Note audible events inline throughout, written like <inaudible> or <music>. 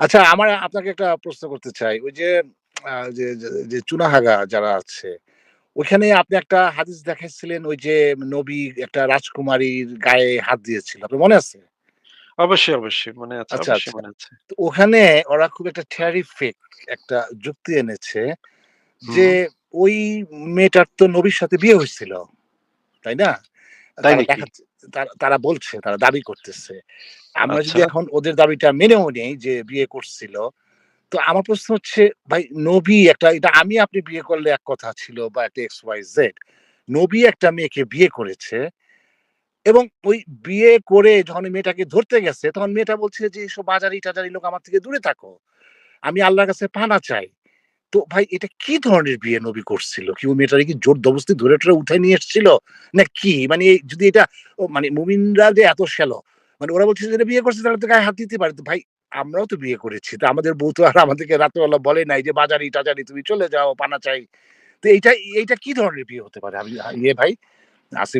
আচ্ছা আমার আপনাকে একটা প্রশ্ন করতে চাই। ওই যে যে চুনাহাগা যারা আছে, ওইখানে আপনি একটা হাদিস দেখাইছিলেন ওই যে নবী একটা রাজকুমারীর গায়ে হাত দিয়েছিল। আপনার মনে আছে? অবশ্যই, অবশ্যই মনে আছে, আচ্ছা, আচ্ছা। ওখানে ওরা খুব একটা terrific একটা যুক্তি এনেছে যে ওই মেয়েটার তো নবীর সাথে বিয়ে হইছিল। তাই না? তারা বলছে, তারা দাবি করতেছে। আমরা যদি আচ্ছা। এখন ওদের দাবিটা মেনেও নেই যে বিয়ে করছিল, তো আমার প্রশ্ন হচ্ছে ভাই নবী একটা এটা আমি আপনি বিয়ে করলে এক কথা ছিল বা একটা XYZ নবী একটা মেয়েকে বিয়ে করেছে এবং ওই বিয়ে করে যখন মেয়েটাকে ধরতে গেছে তখন মেয়েটা বলছে যে, "এসব বাজারি-টাজারি লোক আমার থেকে দূরে থাকো। আমি আল্লাহর কাছে পানা চাই।" তো ভাই এটা কি ধরনের বিয়ে নবী করছিল? কি ওই মেয়েটারে কি জোর-জবরদস্তি ধরে-টরে উঠায় নিয়ে এসছিল? না কি? মানে যদি এটা মানে মুমিনরা যে এত শ্যালো, মানে ওরা বলছে যেটা বিয়ে করছে তাহলে তো গায়ে হাত দিতে পারে। তো ভাই আমরাও তো বিয়ে করেছি। তো আমাদের বউ তো আর আমাদেরকে রাতেবেলা বলে নাই যে, "বাজারি-টাজারি তুমি চলে যাও, পানা চাই।" তো এইটা এইটা কি ধরনের বিয়ে হতে পারে? আমি ইয়ে ভাই,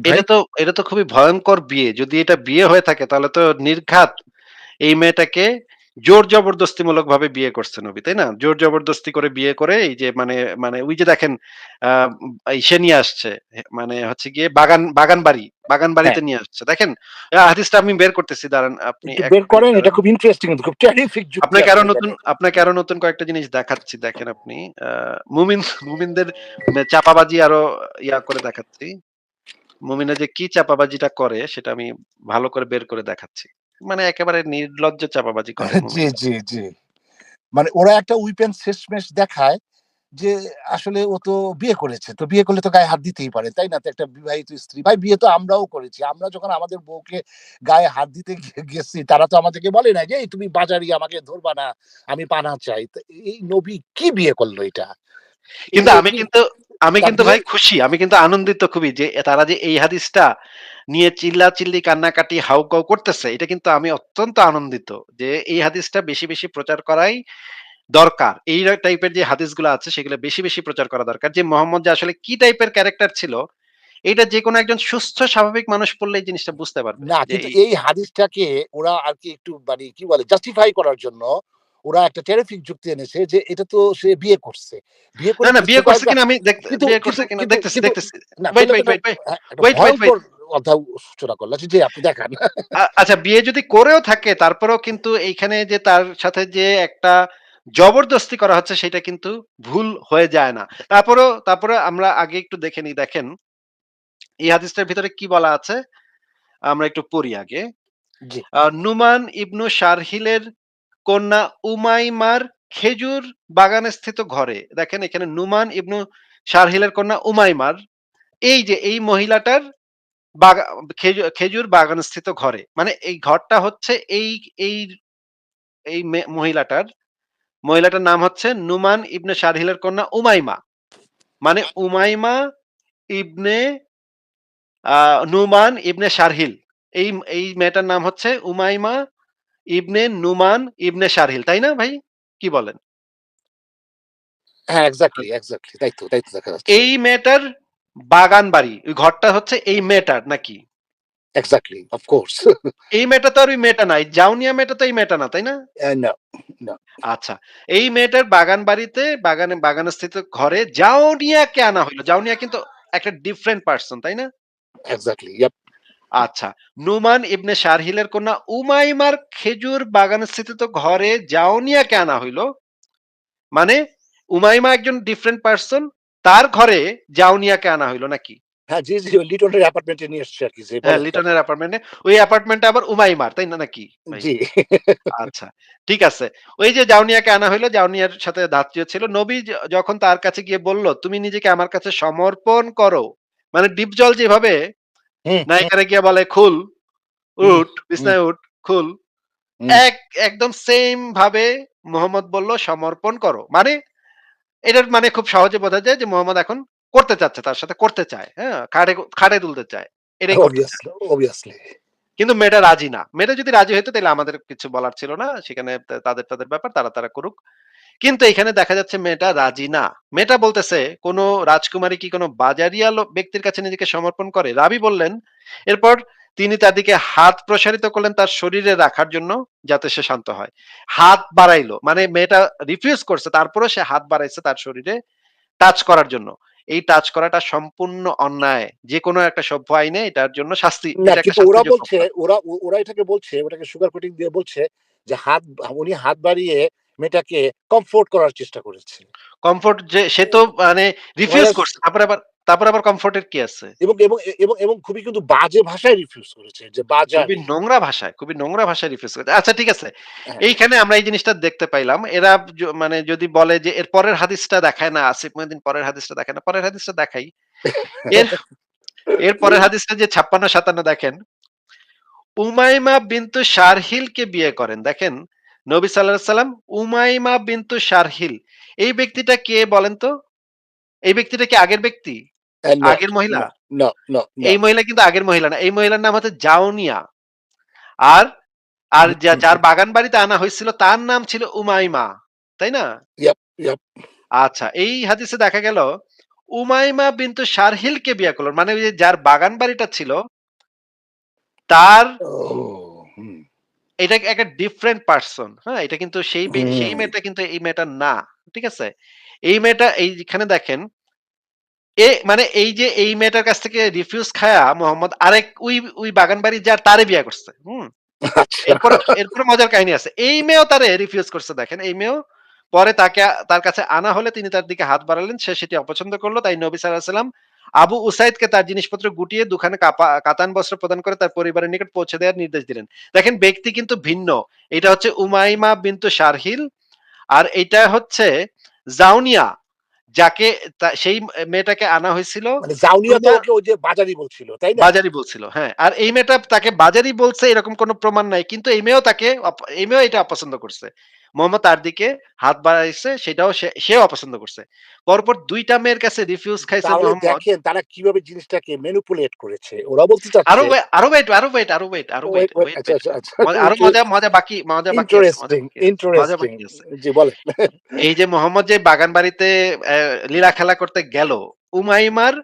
এটা তো এটা তো খুবই ভয়ঙ্কর বিয়ে। যদি এটা বিয়ে হয়ে থাকে তাহলে তো নির্ঘাত এই মেয়েটাকে জোর জবরদস্তিমূলক ভাবে বিয়ে করছে নবী, তাই না? জোর জবরদস্তি করে বিয়ে করে এই যে মানে মানে ওই যে দেখেন ইসে নিয়ে আসছে মানে হচ্ছে গিয়ে বাগান বাগান বাড়ি, বাগান হ্যাঁ। বাড়িতে নিয়ে আসছে। দেখেন হাদিসটা আমি বের করতেছি দাঁড়ান আপনি বের করেন। এটা খুব ইন্টারেস্টিং খুব যুক্তি আপনাকে আরও নতুন। আপনাকে আরও নতুন কয়েকটা জিনিস দেখাচ্ছি দেখেন আপনি। মুমিন মুমিনদের চাপাবাজি আরও ইয়া করে দেখাচ্ছি। মুমিনরা যে কি চাপাবাজিটা করে সেটা আমি ভালো করে বের করে দেখাচ্ছি। মানে একেবারে নির্লজ্জ চাপাবাজি করে <laughs> জি, জি, জি। মানে ওরা একটা weapon শেষমেশ দেখায় যে আসলে ও তো বিয়ে করেছে। তো বিয়ে করলে তো গায়ে হাত দিতেই পারে। তাই না? তো একটা বিবাহিত স্ত্রী। ভাই বিয়ে তো আমরাও করেছি। আমরা যখন আমাদের বউকে গায়ে হাত দিতে গেছি তারা তো আমাদেরকে বলে না যে, "এই তুমি বাজারি আমাকে ধরবা না। আমি পানা চাই।" এই নবী কি বিয়ে করল এটা? কিন্তু আমি কিন্তু আমি কিন্তু ভাই খুশি। আমি কিন্তু আনন্দিত খুবই যে তারা যে এই হাদিসটা নিয়ে চিল্লাচিল্লি কান্নাকাটি হাউকাউ করতেছে এটা কিন্তু আমি অত্যন্ত আনন্দিত। যে এই হাদিসটা বেশি, বেশি প্রচার করাই দরকার। এই টাইপের যে হাদিসগুলো আছে সেগুলো বেশি, বেশি প্রচার করা দরকার। যে মোহাম্মদ যে আসলে কি টাইপের ক্যারেক্টার ছিল, এইটা যেকোনো একজন সুস্থ স্বাভাবিক মানুষ পড়লে এই জিনিসটা বুঝতে পারবে। না কিন্তু এই হাদিসটাকে ওরা আর কি একটু মানে কি বলে জাস্টিফাই করার জন্য ওরা একটা terrific যুক্তি এনেছে যে এটা তো সে বিয়ে করছে। বিয়ে না, করে না বিয়ে করছে কিনা আমি বিয়ে করছে কিনা দেখতেছি, দেখতেছি। না wait, wait, wait, wait, wait, wait, অধ্যায় সূচনা করল। জি, জি আপনি দেখান। আচ্ছা বিয়ে যদি করেও থাকে তারপরেও কিন্তু এইখানে যে তার সাথে যে একটা জবরদস্তি করা হচ্ছে সেটা কিন্তু ভুল হয়ে যায় না। তারপরেও তারপরে আমরা আগে একটু দেখে নিই দেখেন। এই হাদিসটার ভিতরে কি বলা আছে? আমরা একটু পড়ি আগে। নুমান ইবনু শারহিলের কন্যা উমাইমার খেজুর বাগানস্থিত ঘরে। দেখেন এখানে নুমান ইবনু শারহিলের কন্যা উমাইমার এই যে এই মহিলাটার খেজুর বাগানস্থিত ঘরে। মানে এই ঘরটা হচ্ছে এই এই এই মহিলাটার, মহিলাটার নাম হচ্ছে নুমান ইবনে শারহিলের কন্যা উমাইমা। মানে উমাইমা ইবনে নুমান ইবনে শারহিল। এই এই মেয়েটার নাম হচ্ছে উমাইমা ইবনে নুমান ইবনে শারহিল। তাই না ভাই? কি বলেন? হ্যাঁ, এক্সাক্টলি, এক্সাক্টলি। তাই তো, তাই তো দেখা যাচ্ছে। এই মেয়েটার বাগান বাড়ি। ওই ঘরটা হচ্ছে এই মেয়েটার নাকি? Exactly, of course. এই মেয়েটা তো আর ওই মেয়েটা না। এই জাউনিয়া মেয়েটা তো এই মেয়েটা না, তাই না? No, no. আচ্ছা। এই মেয়েটার বাগান বাড়িতে বাগানে বাগানস্থিত ঘরে জাউনিয়াকে আনা হইল। জাউনিয়া কিন্তু একটা ডিফারেন্ট পার্সন তাই না? Exactly, yup. আচ্ছা। নুমান ইবনে শারহিলের কন্যা উমাইমার খেজুর বাগানস্থিত ঘরে জাউনিয়াকে আনা হইল। মানে উমাইমা একজন ডিফারেন্ট পারসন, তার ঘরে জাউনিয়াকে আনা হইল নাকি? হ্যাঁ, জি, জি। লিটনের অ্যাপার্টমেন্টে নিয়ে এসছে আরকি যে হ্যাঁ, লিটনের অ্যাপার্টমেন্টে। ওই অ্যাপার্টমেন্টটা আবার উমাইমার, তাই না নাকি জি। আচ্ছা, ঠিক আছে। ওই যে জাউনিয়াকে আনা হইল, জাউনিয়ার সাথে ধাত্রীয় ছিল। নবী যখন তার কাছে গিয়ে বলল, "তুমি নিজেকে আমার কাছে সমর্পণ করো।" মানে ডিপজল যেভাবে হুম, হুম, নায়িকারে গিয়ে বলে, "খুল, হুম, উঠ, হুম, বিছানায় উঠ, খুল।" হুম। এক একদম সেম ভাবে মোহাম্মদ বলল, "সমর্পণ করো।" মানে এটার মানে খুব সহজে বোঝা যায় যে মোহাম্মদ এখন করতে চাচ্ছে, তার সাথে করতে চায়। হ্যাঁ? খাটে খাটে তুলতে চায়। এটাই করতে চায়। কিন্তু মেয়েটা রাজি না। মেয়েটা যদি রাজি হইতো তাহলে আমাদের কিছু বলার ছিল না। সেখানে তা তাদের তাদের ব্যাপার তারা, তারা করুক। কিন্তু এখানে দেখা যাচ্ছে মেয়েটা রাজি না। মেয়েটা বলতেছে, "কোন রাজকুমারী কি কোন বাজারিয়া ব্যক্তির কাছে নিজেকে সমর্পণ করে?" রাবী বললেন, এরপর তিনি তার দিকে হাত প্রসারিত করলেন তার শরীরে রাখার জন্য যাতে সে শান্ত হয় হাত বাড়াইলো মানে মেয়েটা রিফিউজ করছে তারপরেও সে হাত বাড়াইছে তার শরীরে টাচ করার জন্য এই টাচ করাটা সম্পূর্ণ অন্যায় যে কোনো একটা সভ্য আইনে এটার জন্য শাস্তি ওরা বলছে ওরা ওরা এটাকে বলছে ওটাকে সুগার কোটিং দিয়ে বলছে যে হাত উনি হাত বাড়িয়ে মেয়েটাকে কমফোর্ট করার চেষ্টা করেছে। কমফোর্ট যে সে তো মানে রিফিউজ করছে তারপরে আবার তারপরে আবার কমফোর্টের কি আছে? এবং এবং এবং এবং খুবই কিন্তু বাজে ভাষায় রিফিউজ করেছে যে বাজে খুবই নোংরা ভাষায় খুবই নোংরা ভাষায় রিফিউজ করছে। আচ্ছা ঠিক আছে। হ্যাঁ। এইখানে আমরা এই জিনিসটা দেখতে পাইলাম। এরা মানে যদি বলে যে এর পরের হাদিসটা দেখায় না আসিফ মহিউদ্দিন পরের হাদিসটা দেখায় না পরের হাদিসটা দেখাই। <laughs> এর এর পরের হাদিসটা যে ছাপ্পান্ন সাতান্ন দেখেন উমাইমা বিন্তু শারহিলকে বিয়ে করেন। দেখেন নবী সাল্লাহ সাল্লাম উমাইমা বিন্তু শারহিল। এই ব্যক্তিটা কে বলেন তো? এই ব্যক্তিটা কি আগের ব্যক্তি? আগের মহিলা. এই মহিলা কিন্তু আগের মহিলা না এই মহিলার নাম হচ্ছে জাউনিয়া। আর আর যার বাগান বাড়িতে আনা হয়েছিল তার নাম ছিল উমাইমা তাই না. আচ্ছা এই হাদিসে দেখা গেল উমাইমা বিন্তু শারহিলকে বিয়া করল। মানে যার বাগান বাড়িটা ছিল তার. এটা একটা ডিফারেন্ট পার্সন হ্যাঁ? এটা কিন্তু সেই সেই। মেয়েটা কিন্তু এই মেয়েটা না ঠিক আছে? এই মেয়েটা এইখানে দেখেন এ মানে এই যে এই মেয়েটার কাছ থেকে রিফিউজ খায়া মোহাম্মদ আরেক ওই ওই বাগান বাড়ি যার তারে বিয়ে করছে হুম? আচ্ছা। এরপরে এরপরে মজার কাহিনী আছে। এই মেয়েও তারে রিফিউজ করছে দেখেন এই মেয়েও পরে তাকে তার কাছে আনা হলে তিনি তার দিকে হাত বাড়ালেন সে সেটি অপছন্দ করল তাই নবী সাল্লাহ সাল্লাম আবু উসাইদকে তার জিনিসপত্র গুটিয়ে দুখানে কাতান বস্ত্র প্রদান করে তার পরিবারের নিকট পৌঁছে দেওয়ার নির্দেশ দিলেন। দেখেন ব্যক্তি কিন্তু ভিন্ন। এটা হচ্ছে উমাইমা বিন্তু শারহিল আর এটা হচ্ছে জাউনিয়া যাকে সেই মেয়েটাকে আনা হয়েছিল। মানে বলছিল তাই না? বাজারি বলছিল হ্যাঁ। আর এই মেয়েটা তাকে বাজারি বলছে এরকম কোনো প্রমাণ নাই কিন্তু এই মেয়েও তাকে এই মেয়েও এটা অপছন্দ করছে। মোহাম্মদ তার দিকে হাত বাড়াইছে সেটাও সে সেও অপছন্দ করছে। পরপর দুইটা মেয়ের কাছে রিফিউজ খাইছে দেখেন তারা কীভাবে জিনিসটাকে ম্যানিপুলেট করেছে ওরা বলতে আরও চাচ্ছে wait, আরও ওয়েট আরও ওয়েট আরও ওয়েট আরও ওয়েট আচ্ছা আচ্ছা আচ্ছা। আরও মজা মজা বাকি মজা বাকি ইন্টারেস্টিং জি বলেন। এই যে মোহাম্মদ যে বাগান বাড়িতে লীলা খেলা করতে গেল উমাইমার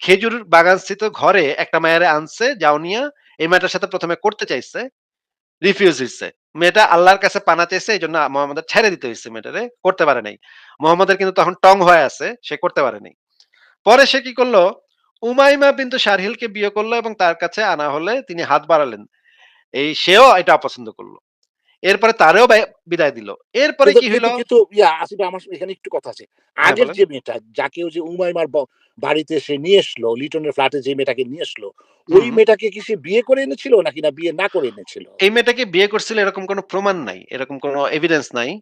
খেজুর বাগানস্থিত ঘরে একটা মায়ের আনছে জাউনিয়া এই মেয়েটার সাথে প্রথমে করতে চাইছে রিফিউজ হয়েছে মেয়েটা আল্লাহর কাছে পানা এই জন্য মোহাম্মদের ছেড়ে দিতে হয়েছে মেয়েটারে, করতে পারে নাই। মোহাম্মদের কিন্তু তখন টং হয়ে আছে, সে করতে পারে নাই। পরে সে কি করল? উমাইমা বিন্তু শারহিলকে বিয়ে করল এবং তার কাছে আনা হলে তিনি হাত বাড়ালেন। এই সেও এটা অপছন্দ করল। এরপরে তারেও বিদায় দিল। এরপরে কি হলো কিন্তু- ইয়া আসিফ আমার এখানে একটু কথা আছে। হ্যাঁ, আগের যে মেয়েটা যাকে যে উমাইমার বাড়িতে সে নিয়ে এসলো লিটনের ফ্ল্যাটে যে মেয়েটাকে নিয়ে এসলো ওই। মেয়েটাকে কি সে বিয়ে করে এনেছিল নাকি না বিয়ে না করে এনেছিল? এই মেয়েটাকে বিয়ে করছিল এরকম কোনো প্রমাণ নাই এরকম কোনো এভিডেন্স নাই?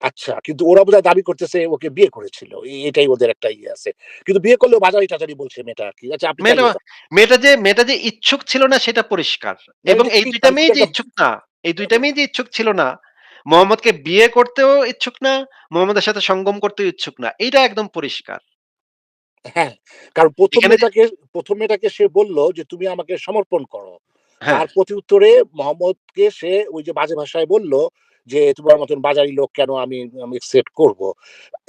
আচ্ছা কিন্তু ওরা বোধহয় দাবি করতেছে ওকে বিয়ে করেছিল। এটাই ওদের একটা ইয়ে আছে। কিন্তু বিয়ে করলেও বাজারি টাজারি বলছে মেয়েটা কি। আচ্ছা আপনি মেয়েটা যে মেয়েটা যে ইচ্ছুক ছিল না সেটা পরিষ্কার। এবং এই দুইটা মেয়ে যে ইচ্ছুক না এই দুইটা মেয়ে যে ইচ্ছুক ছিল না। মোহাম্মদকে বিয়ে করতেও ইচ্ছুক না মোহাম্মদের সাথে সঙ্গম করতেও ইচ্ছুক না। এইটা একদম পরিষ্কার। হ্যাঁ কারণ প্রথম সে বলল যে তুমি আমাকে সমর্পণ করো। হ্যাঁ। তার প্রতি উত্তরে মোহাম্মদকে সে ওই যে বাজে ভাষায় বলল যে তোমার মতন বাজারি লোক কেন আমি আমি সেট করব?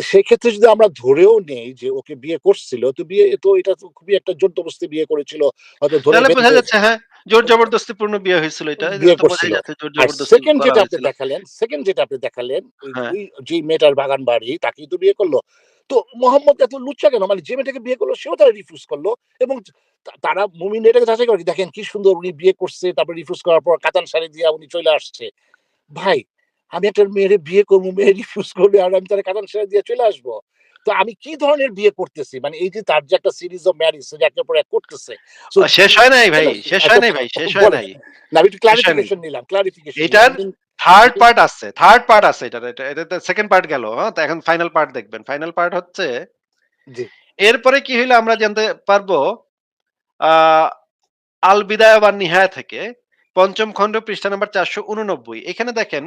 সেক্ষেত্রে যদি আমরা ধরেও নেই যে ওকে বিয়ে করছিল তো বিয়ে তো এটা তো খুবই একটা জোরদবস্তি বিয়ে করেছিল। হয়তো ধরে বোঝা যাচ্ছে হ্যাঁ। জোর জবরদস্তিপূর্ণ বিয়ে হয়েছিল এটা এটা তো বোঝাই যাচ্ছে জোর জবরদস্তি সেকেন্ড যেটা আপনি দেখালেন সেকেন্ড যেটা আপনি দেখালেন ওই। যে মেয়েটার বাগান বাড়ি তাকেই তো বিয়ে করল। তো মোহাম্মদ এত লুচ্চা কেন? মানে যে মেয়েটাকে বিয়ে করল সেও তারা রিফিউজ করল এবং তারা মুমিন এটাকে যাচাই করে দেখেন কি সুন্দর উনি বিয়ে করছে তারপর রিফিউজ করার পর কাতান শাড়ি দিয়ে উনি চলে আসছে। ভাই আমি একটা মেয়েরে বিয়ে করব মেয়ে রিফিউজ করবে আর আমি তারা কাতান শাড়ি দিয়ে চলে আসব। তো আমি কি ধরনের বিয়ে করতেছি? মানে এই যে তার যে একটা সিরিজ অফ ম্যারিজ একের পর এক করতেছে। শেষ হয় নাই ভাই আচ্ছা, শেষ হয় নাই ভাই শেষ হয় নাই। না আমি একটু হয়। ক্লারিফিকেশন নিলাম ক্লারিফিকেশন এটার থার্ড পার্ট আছে থার্ড পার্ট আছে এটা এটা এটা সেকেন্ড পার্ট গেল হ্যাঁ তো এখন ফাইনাল পার্ট দেখবেন। ফাইনাল পার্ট হচ্ছে জি। এরপরে কি হইল আমরা জানতে পারব আহ আল বিদায় বা নিহায় থেকে পঞ্চম খণ্ড পৃষ্ঠা নাম্বার চারশো উননব্বই। এখানে দেখেন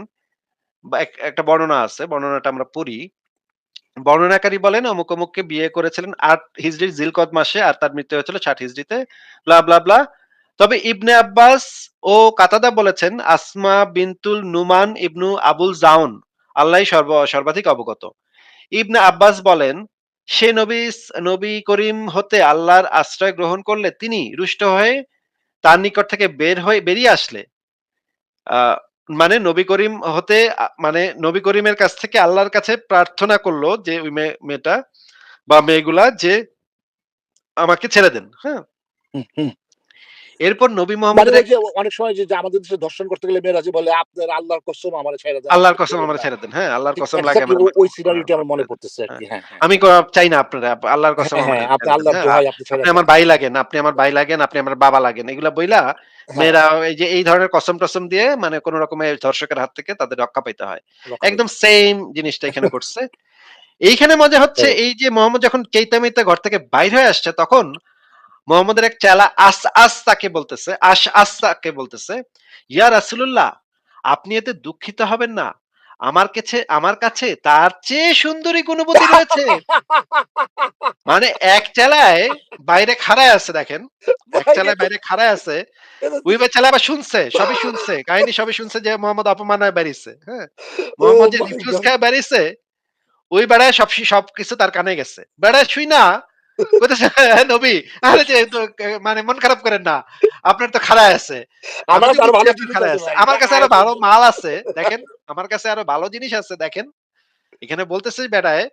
একটা বর্ণনা আছে বর্ণনাটা আমরা পড়ি। বর্ণনাকারী বলেন, অমুক অমুককে বিয়ে করেছিলেন আট হিজড়ির জিলকদ মাসে আর তার মৃত্যু হয়েছিল ষাট হিজড়িতে ব্লা ব্লা ব্লা তবে ইবনে আব্বাস ও কাতাদা বলেছেন, আসমা বিনতুল নুমান ইবনু আবুল জাউন আল্লাহ সর্ব, সর্বাধিক অবগত। ইবনে আব্বাস বলেন, সে নবী নবী করিম হতে আল্লাহর আশ্রয় গ্রহণ করলে তিনি রুষ্ট হয়ে তার নিকট থেকে বের হয়ে, বেরিয়ে আসলে। মানে নবী করিম হতে মানে নবী করিমের কাছ থেকে আল্লাহর কাছে প্রার্থনা করল যে ওই মেয়ে মেয়েটা বা মেয়েগুলা যে আমাকে ছেড়ে দেন। হ্যাঁ? এরপর নবী মোহাম্মদের যে অনেক সময় যে, আমাদের দেশে দর্শন করতে গেলে মেয়েরা যে বলে, "আপনার আল্লাহর কসম আমারে ছাইড়া দেন, আল্লাহর কসম ছেড়ে আমারে দেন।" ছেড়ে দেন। হ্যাঁ, আল্লাহর কসম লাগে আমার ওই সিনারিওটা আমার মনে পড়তেছে হ্যাঁ। আরকি। হ্যাঁ, হ্যাঁ। আমি ক চাই না আপনারে আপ আল্লাহর কসম হ্যাঁ, আমারে হ্যাঁ, আপনি ছেড়ে। আল্লাহর দোহাই আপনি দেন। আমার ভাই লাগেন, আপনি আমার ভাই লাগেন, আপনি আমার বাবা লাগেন। এগুলা বইলা। মেয়েরা এই যে এই ধরনের কসম-টসম দিয়ে মানে কোন রকমের ধর্ষকের হাত থেকে তাদের রক্ষা পাইতে হয়। একদম। সেইম জিনিসটা এখানে করছে। এইখানে মজা হচ্ছে। এই যে মোহাম্মদ যখন চেইতা-মেইতা ঘর থেকে বাইর হয়ে আসছে তখন মোহাম্মদের এক চেলা আস আস তাকে বলতেছে, আস আস তাকে বলতেছে, "ইয়া রাসূলুল্লাহ আপনি এতে দুঃখিত হবেন না। আমার কাছে আমার কাছে তার চেয়ে সুন্দরী গুণবতী রয়েছে।" <laughs> মানে এক চেলায় বাইরে খাড়ায় আছে দেখেন। এক চেলায় বাইরে খাড়ায় আছে। ওই বেচারা আবার শুনছে, সবই শুনছে। কাহিনী সবই শুনছে যে মোহাম্মদ অপমান হয়ে বেরিয়েছে। হ্যাঁ? মোহাম্মদ যে রিফিউজ! খাইয়া বেরিয়েছে, ওই বেড়ায় সব সবকিছু তার কানে গেছে। বেড়ায় কইতেছে, "হ্যাঁ, নবী আরে যে মানে মন খারাপ করেন না। আপনার তো আছে। আমার কাছে আরও ভালো আছে। আমার কাছে আরও ভালো মাল আছে। দেখেন, আমার কাছে আরও ভালো জিনিস আছে দেখেন। এখানে বলতেছে বেড়ায়,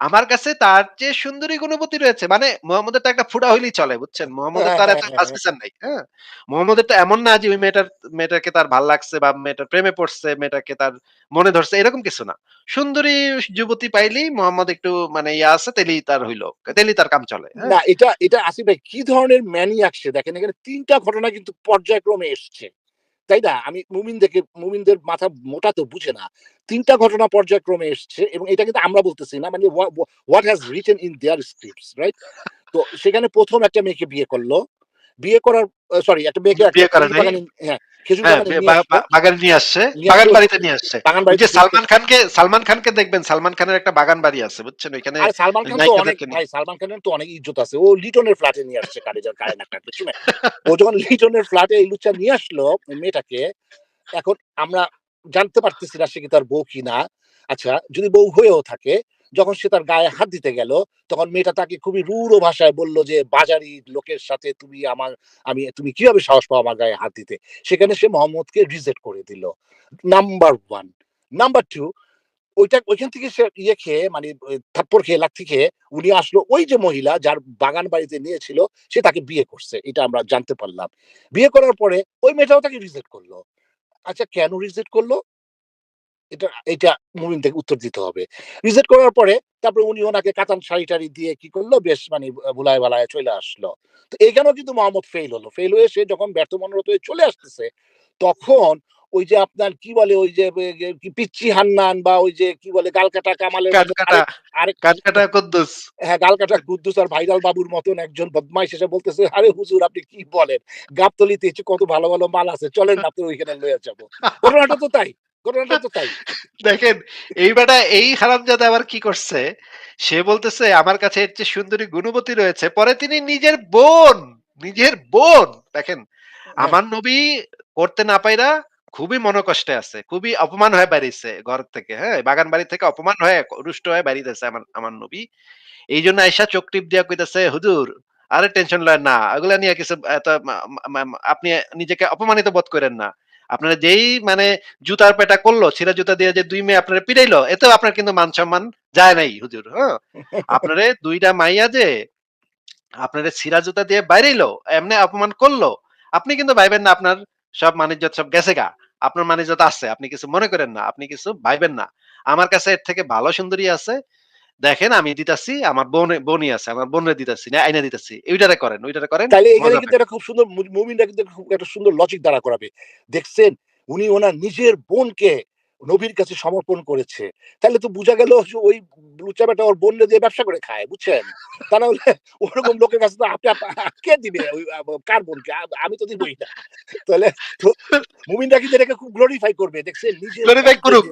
আমার কাছে তার চেয়ে সুন্দরী গুণবতী রয়েছে। মানে মোহাম্মদের তো একটা ফুটা হইলেই চলে, বুঝছেন? মোহাম্মদের হ্যাঁ, তো আর হ্যাঁ, এত সাজ হ্যাঁ। নাই। হ্যাঁ? মোহাম্মদের তো এমন না যে ওই মেয়েটার মেয়েটাকে তার ভালো লাগছে বা মেয়েটার প্রেমে পড়ছে, মেয়েটাকে তার মনে ধরছে এরকম কিছু না। সুন্দরী যুবতী পাইলেই মোহাম্মদ একটু মানে ইয়া আছে তেলি তার হইল। তেলি তার কাম চলে। না এটা এটা আসিফ ভাই কি ধরনের ম্যানিয়াক সে দেখেন এখানে তিনটা ঘটনা কিন্তু পর্যায়ক্রমে এসছে। তাই না? আমি মুমিন দেখে মুমিনদের মাথা মোটা তো বুঝে না। তিনটা ঘটনা পর্যায়ক্রমে এসছে এবং এটা কিন্তু আমরা বলতেছি না। মানে wha what has written in their scripts right? তো সেখানে প্রথম একটা মেয়েকে বিয়ে করল। বিয়ে করার সরি একটা মেয়েকে বিয়ে করে খেজুর নাই। বাগানে হ্যাঁ, হ্যাঁ, বাগানে নিয়ে বাগানে আসছে। বাগান বাড়িতে নিয়ে আসছে। যে সালমান খানকে সালমান খানকে দেখবেন সালমান খানের একটা বাগান বাড়ি আছে। বুঝছেন? ওইখানে সালমান খান তো অনেক ভাই সালমান খানের তো অনেক ইজ্জত আছে। ও লিটনের ফ্ল্যাটে নিয়ে আসছে কারেজার কারে না কাটবে শুনে। ও যখন লিটনের ফ্ল্যাটে এই লুচ্চা নিয়ে আসলো মেয়েটাকে, এখন আমরা জানতে পারতেছি না সে কি তার বউ কিনা। আচ্ছা যদি বউ হয়েও থাকে, যখন সে তার গায়ে হাত দিতে গেল, তখন মেয়েটা তাকে খুবই রূঢ় ভাষায় বলল যে, "বাজারি লোকের সাথে তুমি আমার আমি তুমি কীভাবে সাহস পাও আমার গায়ে হাত দিতে?" সেখানে সে মোহাম্মদকে রিজেক্ট করে দিল। নাম্বার 1 নাম্বার 2 ওইটা ওইখান থেকে সে ইয়ে খেয়ে মানে থাপ্পড় খেয়ে লাথি খেয়ে উনি আসলো ওই যে মহিলা যার বাগান বাড়িতে নিয়েছিল সে তাকে বিয়ে করছে। এটা আমরা জানতে পারলাম। বিয়ে করার পরে ওই মেয়েটাও তাকে রিজেক্ট করল। আচ্ছা কেন রিজেক্ট করল? এটা এইটা মুমিন থেকে উত্তর দিতে হবে। রিজেক্ট করার পরে তারপরে উনি ওনাকে কাতান শাড়ি-টাড়ি দিয়ে কি করল বেশ মানে ভুলায় ভালায় চইলা আসলো। তো এইখানেও কিন্তু মোহাম্মদ ফেইল হলো। ফেইল হয়ে সে যখন ব্যর্থ মনোরথ হয়ে চলে আসতেছে, তখন ওই যে আপনার কি বলে ওই যে পিচ্চি হান্নান বা ওই যে কি বলে গালকাটা কামালের আরেক কুদ্দুস। হ্যাঁ, গালকাটা কুদ্দুস আর ভাইরাল বাবুর মতন একজন বদমাইশ এসে বলতেছে, "আরে হুজুর আপনি কি বলেন? গাবতলিতে কত ভালো, ভালো মাল আছে। চলেন না আপনার ওইখানে লইয়া যাব।" ঘটনাটা তো তাই। ঘটনাটা তো তাই। দেখেন এই বেটা এই হারামজাদা আবার কি করছে? সে বলতেছে আমার কাছে এর চেয়ে সুন্দরী গুণবতী রয়েছে। পরে তিনি নিজের বোন, নিজের বোন দেখেন হ্যাঁ, আমার নবী করতে না পাইরা খুবই মনোকষ্টে আছে। খুবই অপমান হয়ে বেরিয়েছে ঘর থেকে। হ্যাঁ? বাগান বাড়ি থেকে অপমান হয়ে রুষ্ট হয়ে বেরিয়েছে আমার আমার নবী। এইজন্য আইসা চোখ টিপ দিয়া কইতেছে, "হুজুর আরে টেনশন লয় না। ওগুলা নিয়ে কিছু আপনি নিজেকে অপমানিত বোধ করেন না। আপনারা যেই মানে জুতার পেটা করল, ছিঁড়া জুতা দিয়ে যে ২ মেয়ে আপনারে পিটাইলো, এতেও আপনার কিন্তু মান-সম্মান যায় নাই হুজুর। হ্যাঁ? <laughs> আপনারে ২ টা মাইয়া যে আপনারে ছিঁড়া জুতা দিয়ে বাইরাইলো, এমনি অপমান করল, আপনি কিন্তু ভাইবেন না আপনার সব মান-ইজ্জত সব গেছে গা। আপনার মান-ইজ্জত আছে। আপনি কিছু মনে করেন না। আপনি কিছু ভাইবেন না। আমার কাছে এর থেকে ভালো সুন্দরী আছে। দেখেন আমি দিতাছি, আমার বোনে বোনই আছে। আমার বোনরে দিতাছি, না আইনা দিতাছি। ওইটারে করেন, ওইটারে করেন। তাহলে এখানে কিন্তু একটা খুব সুন্দর মুমিনরা কিন্তু খুব একটা সুন্দর লজিক দাঁড়া করাবে। দেখছেন উনি ওনার নিজের বোনকে নবীর কাছে সমর্পণ করেছে। তাইলে তো বুঝা গেল যে ওই লুচ্চা বেটা ওর বোনরে দিয়ে ব্যবসা করে খায়, বুঝছেন? তা নাহলে ওরকম লোকের কাছে তো আপনি কে দিবে? ওই কার বোনকে? আমি তো দিবই না। তাহলে মুমিনরা কিন্তু এটাকে খুব গ্লোরিফাই করবে। দেখছেন নিজের গ্লোরিফাই করুক।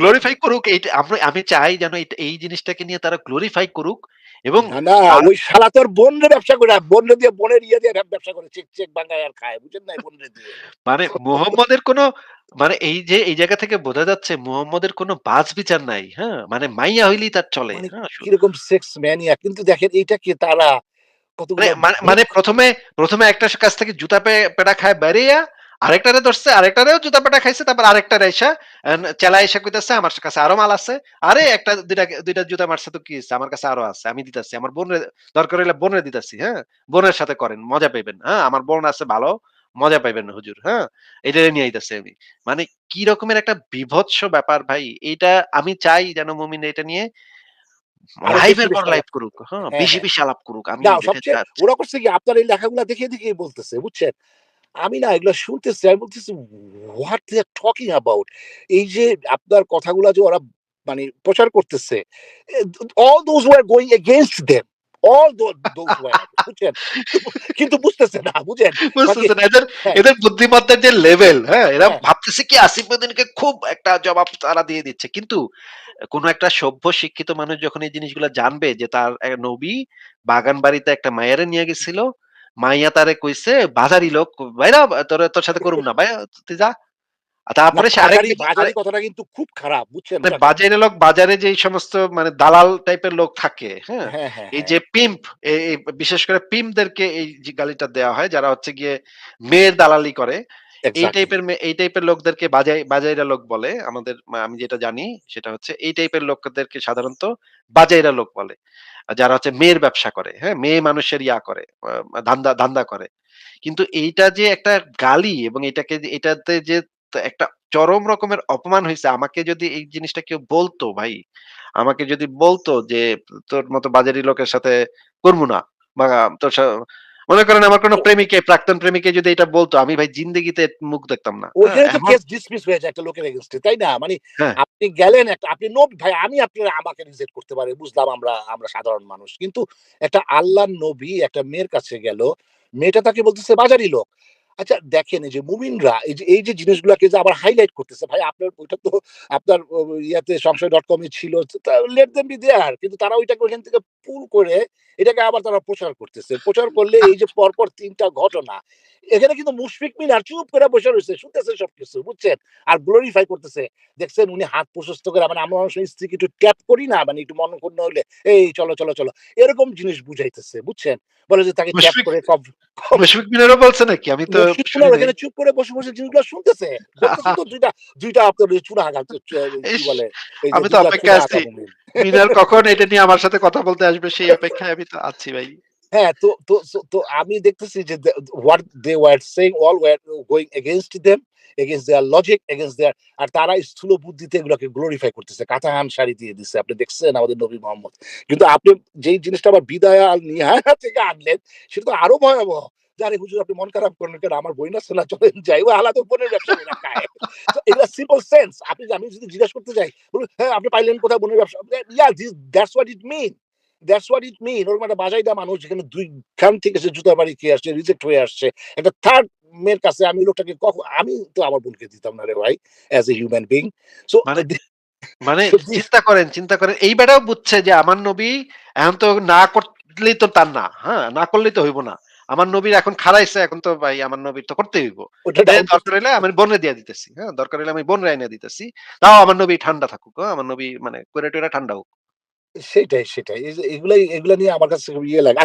গ্লোরিফাই করুক। এইটা আমি আমি চাই যেন এই জিনিসটাকে নিয়ে তারা গ্লোরিফাই করুক এবং না, না ওই শালা তোর বোনরে ব্যবসা করে বোনরে দিয়ে বোনের ইয়ে দিয়ে ব্যবসা করে চেক, চেক বাঙ্গায় আর খায়। বুঝেন না বোনরে দিয়ে। মানে মোহাম্মদের কোন মানে এই যে এই জায়গা থেকে বোঝা যাচ্ছে মুহাম্মদের কোন বাছ বিচার নাই। হ্যাঁ? মানে মাইয়া হইলেই তার চলে। মানে হ্যাঁ? কীরকম সেক্স ম্যানিয়া কিন্তু দেখেন এইটাকে তারা কতগুলো মানে মানে মানে বুক ১ম এ ১ম এ একটার কাছ থেকে জুতা পে পেটা খায় বেরিয়া আরেকটারে ধরছে, আরেকটারেও জুতা পেটা খাইছে। তারপর আরেকটারে চেলায় আইসা কইতেছে, "আমার কাছে আরও মাল আছে। আরে একটা ২ টা ২ টা জুতা মারছে তো কি হইছে? আমার কাছে আরও আছে। আমি দিতাছি। আমার বোনরে দরকার হইলে বোনরে দিতাছি, হ্যাঁ? বোনের সাথে করেন, মজা পাইবেন। হ্যাঁ? আমার বোন আছে ভালো, মজা পাইবেন হুজুর, হ্যাঁ? এটা নিয়ে আইতাছি আমি।" মানে কি রকমের একটা বীভৎস ব্যাপার ভাই। এটা আমি চাই যেন মুমিন এটা নিয়ে এর পর লাইফ করুক। হ্যাঁ? হ্যাঁ, বেশি, হ্যাঁ। বেশি আলাপ করুক। আমি। ওরা করছে কি আপনার এই লেখাগুলা দেখে, দেখেই বলতেছে, বুঝছেন? আমি না এগুলা শুনতেছি, আমি বলতেছি what they are talking about এই যে আপনার কথাগুলা যে ওরা মানে প্রচার করতেছে, এ all those who are going বুঝছেন? কিন্তু বুঝতেছে না, বুঝেন? বাকি বুঝতেছেন এদের হ্যাঁ। এদের বুদ্ধিমত্তার যে লেভেল, হ্যাঁ? এরা হ্যাঁ। ভাবতেছে কি আসিফ উদ্দিনকে খুব একটা জবাব তারা দিয়ে দিচ্ছে। কিন্তু কোন একটা সভ্য শিক্ষিত মানুষ যখন এই জিনিসগুলা জানবে যে তার নবী বাগান বাড়িতে একটা মাইয়ারে নিয়ে গেছিল। মাইয়া তারে কইছে, "বাজারি লোক, ভাইরা তোরে তোর সাথে করুম না। বাইরা তুই যা।" তারপরে কথাটা কিন্তু খুব খারাপ, বুঝছেন বাজারে লোক বাজারে যেই সমস্ত মানে দালাল টাইপের লোক থাকে, হ্যাঁ? হ্যাঁ, হ্যাঁ, এই হ্যাঁ। যে পিম্প এই বিশেষ করে পিম্পদেরকে এই যে গালিটা দেওয়া হয় যারা হচ্ছে গিয়ে মেয়ের দালালি করে। এই টাইপের এই টাইপের লোকদেরকে বাজাই বাজাইরা লোক বলে। আমাদের আমি যেটা জানি সেটা হচ্ছে এই টাইপের লোকদেরকে সাধারণত বাজাইরা লোক বলে। যারা হচ্ছে মেয়ের ব্যবসা করে, হ্যাঁ? মেয়ে মানুষের ইয়া করে, ধান্দা ধান্দা করে। কিন্তু এইটা যে একটা গালি এবং এটাকে এটাতে যে ত একটা চরম রকমের অপমান হইছে। আমাকে যদি এই জিনিসটা কেউ বলতো ভাই, আমাকে যদি বলতো যে, "তোর মতো বাজারি লোকের সাথে করব না।" বা তোর মনে করেন আমার কোন প্রেমিকে, প্রাক্তন প্রেমিকে যদি এটা বলতো, আমি ভাই জিন্দেগিতে মুখ দেখতাম না। হ্যাঁ? ওইখানে তো কেস ডিসমিস হয়ে যায় একটা লোকের এগেইনস্ট তাই না? মানে হ্যাঁ। আপনি গেলেন একটা আপনি নবী ভাই আমি আপনার আমাকে রিজেক্ট করতে পারি। বুঝলাম আমরা আমরা সাধারণ মানুষ। কিন্তু একটা আল্লাহর নবী একটা মেয়ের কাছে গেল। মেয়েটা তাকে বলতেছে বাজারি লোক। আচ্ছা দেখেন এই যে মুমিনরা এই যে এই যে জিনিসগুলাকে যে আবার হাইলাইট করতেছে। ভাই আপনার ওইটা তো আপনার ইয়াতে সংশয়.com এ ছিল। Let them be there. কিন্তু তারা ওইটাকে ওইখান থেকে পুল করে এটাকে আবার তারা প্রচার করতেছে। প্রচার করলে এই যে পরপর ৩ টা ঘটনা। এখানে কিন্তু মুশফিক মিনার চুপ করে বসে রইছে। শুনতেছে সবকিছু, বুঝছেন? আর গ্লোরিফাই করতেছে। দেখছেন উনি হাত প্রশস্ত করে মানে আমরা সময় স্ত্রীকে একটু ট্যাপ করি না? মানে একটু মনঃক্ষুণ্ণ হইলে, "এই চলো, চলো, চলো।" এরকম জিনিস বুঝাইতেছে, বুঝছেন? বলে যে তাকে ট্যাপ করে কব মুশফিক মিনারও বলছে নাকি? আমি তো মুশফিক শুনি মিনার নাই। ওখানে চুপ করে বসে, বসে জিনিসগুলো শুনতেছে। বলতেছে তো ২ টা ২ টা আপনার চুনা আঘাত চ কি ইস! বলে? আমি তো অপেক্ষায় আছি। মিনার <laughs> কখন এটা নিয়ে আমার সাথে কথা বলতে আসবে সেই <laughs> অপেক্ষায় আমি তো আছি ভাই। হ্যাঁ, তো তো তো আমি দেখতেছি যে দে what they were saying all were going against them, against their logic, আর তারা স্থূল বুদ্ধিতে এগুলোকে গ্লোরিফাই করতেছে। কাতান শাড়ি দিয়ে দিছে। আপনি দেখছেন আমাদের নবী মোহাম্মদ। কিন্তু আপনি যেই জিনিসটা আবার বিদায় আল নিহায়া থেকে আনলেন সেটা তো আরও ভয়াবহ। যে আরে হুজুর আপনি মন খারাপ করলেন কেন? আমার আছে না চলেন যাই। ও আলাদা বোনের ব্যবসা করে খায়। এগুলা সিম্পল সেন্স। আপনি আমি যদি জিজ্ঞেস করতে যাই, বলবেন, "হ্যাঁ, আপনি পাইলেন কোথায় বোনের ব্যবসা?" Yeah, this that's what it mean. That's what it mean. ওরকম একটা বাজাইদা মানুষ যেখানে 2 খান থেকে সে জুতার বাড়ি খেয়ে আসছে, রিজেক্ট হয়ে আসছে। একটা থার্ড মেয়ের কাছে আমি লোকটাকে কখ আমি তো আমার বোনকে দিতাম না রে ভাই as a human being. So মানে মানে <laughs> চিন্তা করেন, চিন্তা করেন। এই বেটাও বুঝছে যে আমার নবী এখন তো না করলেই তো তার না। হ্যাঁ? না করলেই তো হইব না। আমার নবীর এখন খারাইছে এখন তো ভাই আমার নবীর তো করতে হইব। দরকার হইলে আমি বনে দিয়ে দিতেছি। হ্যাঁ? দরকার হইলে আমি বোনরে এনে দিতেছি। তাও আমার নবী ঠান্ডা থাকুক। হ্যাঁ? আমার নবী মানে করে ঠান্ডা হোক। সেটাই, সেটাই। এগুলাই এগুলা নিয়ে আমার কাছে ইয়ে লাগে।